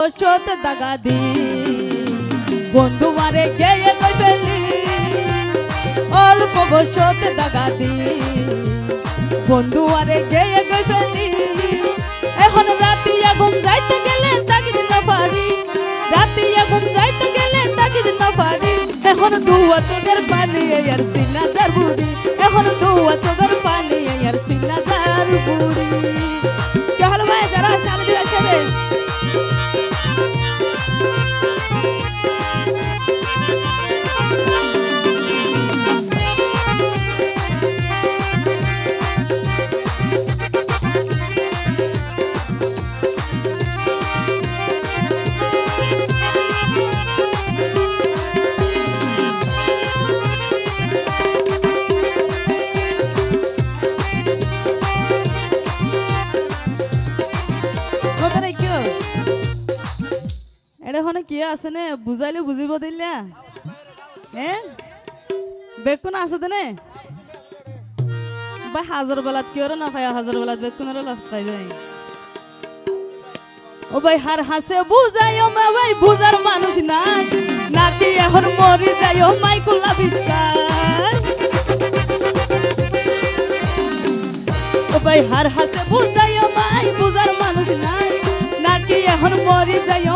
সত দাগা দি। বন্ধু মারে গেয়ে কই ফেলি? অল্প বসত দাগা দি। বন্ধু আরে গেয়ে কই ফেলি? এখন রাতি আগুন যাইতে গেলে তাগিদ না পারি। রাতি আগুন যাইতে গেলে তাগিদ না পারি। এখন দুয়া চোখের পানি, আর সিনা যার বুড়ি এখন দুয়া চোখের পানি হনে কি আছে নে? বুঝাইলে বুঝিব দিলা হে বেকুন আছে দেনে বা হাজার বেলাত কিয় না পাই হাজার বেলাত বেকুনের লাভ পাই যায় ও ভাই হার হাসে বুঝাইও মা ভাই বুঝার মানুষ নাই। নাকি এখন মরি যাইও মাইকুল আবিষ্কার ও ভাই হার হাতে বুঝাইও মাই বুঝার মানুষ নাই। নাকি এখন মরি যাইও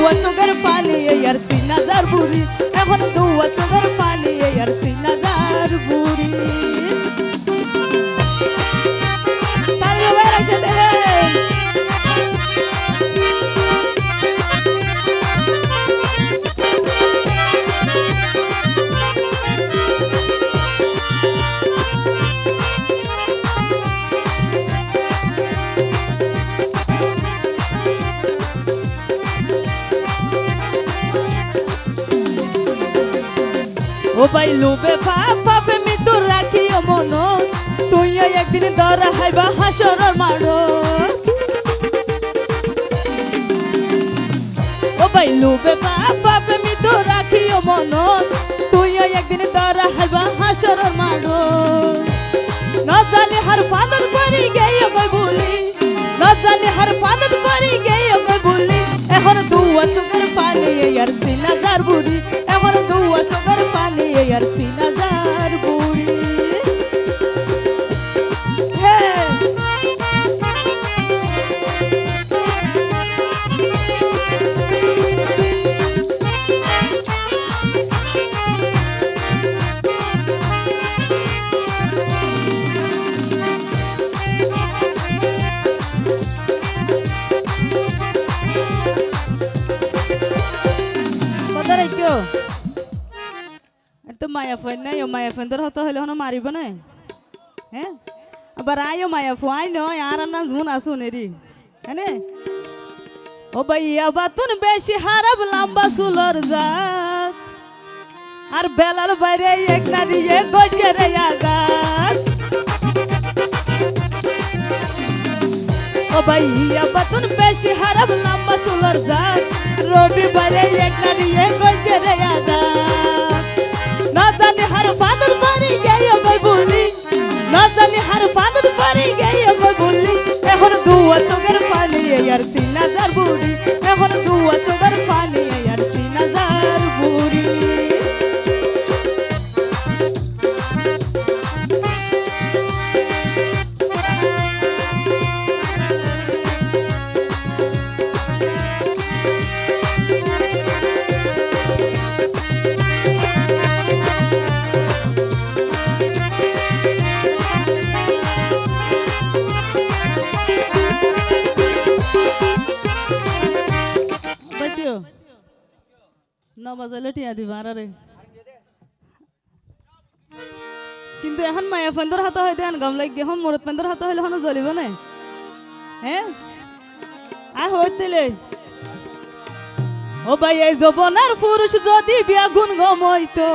দুয়া চোখের পানি আর তিন হাজার বুড়ি এখন দুয়া চোখের পানি আর তিন হাজার ও ভাই লোবে পাপ মৃত্যু রাখিও মন তুই একদিন দরা হাইবা হাসরর মারো ও মন তুই একদিন দরা হাইবা হাসরর মারো জানি হার গেই কই বলি না জানি হার পারি গেই আর সিনা যার বুড়ি। হে কথা রাখিও আর তো মায়া ফোন নাই ও মায়া ফোন তোর হতো হলে হনো মারিব না হ্যাঁ আবার আয়ো মায়া ফো আই নয় আর না জুন আসুন এরি হ্যাঁ ও ভাইয়া বাতুন বেশি হারাব লম্বা সুলর জাত আর বেলার বাইরে এক নারী এক গজরে আগাত ও ভাইয়া বাতুন বেশি হারাব লম্বা সুলর জাত রবিবারে এক নারী দুয়া চোখের পানি আর তিন যার বুড়ি এখন দুয়া চোখের ন বাজালে টিয়া দিবা আর কিন্তু এখন মায়া ফেন্দর হাতে হয় দেন গম লাগি হম মরত ফেন্দর হাতে হইলে হনো জ্বলিব না? হ্যাঁ আ হইতেলে ও ভাই এই যৌবনার পুরুষ যদি বিয়া গুণ গমইতো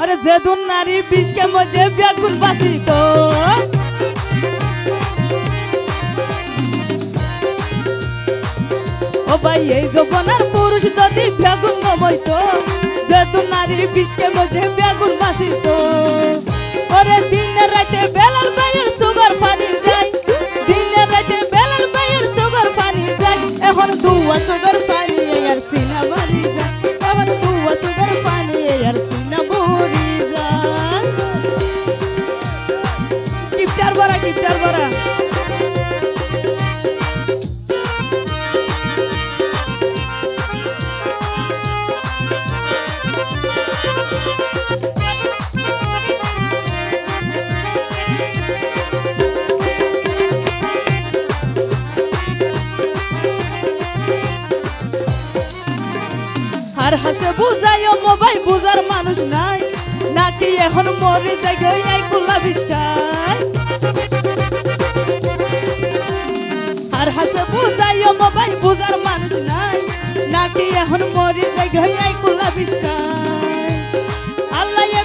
আরে যেদুন নারী বিষকে মজে বিয়া গুণ বাঁচিত ও ভাই, এই যৌবনার পুরুষ যদি বেগুন গমইতো, যেহেতু নারী বিষকে বোঝে বেগুন মাসি তো ওরে দিনে রাতে বেলাল বাইয়ের সুগার পানি যায় দিনে রাতে বেলাল বাইয়ের সুগার পানি যায় এখন দুয়া সুগার পানি, আর সিনা মারি যায়, এখন দুয়া সুগার পানি, আর সিনা মরি যায়। কিপটার বড়া কিপটার বড়া। বুঝাইও মোবাইল বুঝার মানুষ নাই। নাকি এখন মরে যাই আর হাসে বুঝাইও বুঝার মানুষ নাই। নাকি এখন মরে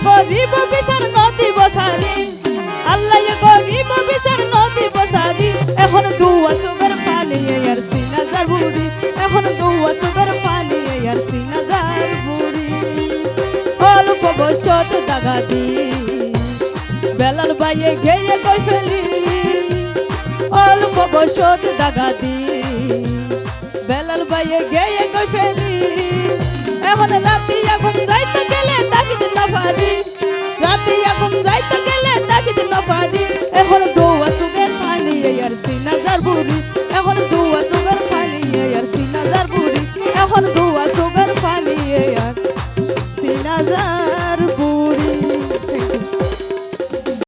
গরিব বিচার নদী বসারি আল্লাহ গরিব বিচার নদী বসারি এখন দুয়া চোখের পানি এখন দুয়া চোখের পানি আর সিনা যার বুড়ি। অল্প বসত দাগা দি। বেলাল বাইয়ে গেয়ে কই ফেলি। অল্প বসত দাগা দি। বেলাল বাইয়ে গেয়ে কই ফেলি। এখন রাতি আগুন যাইতে গেলে তাকিদ না পারি রাতি আগুন যাইতে গেলে তাকিদ না পারি এখন দোয়া সুগের পানি আর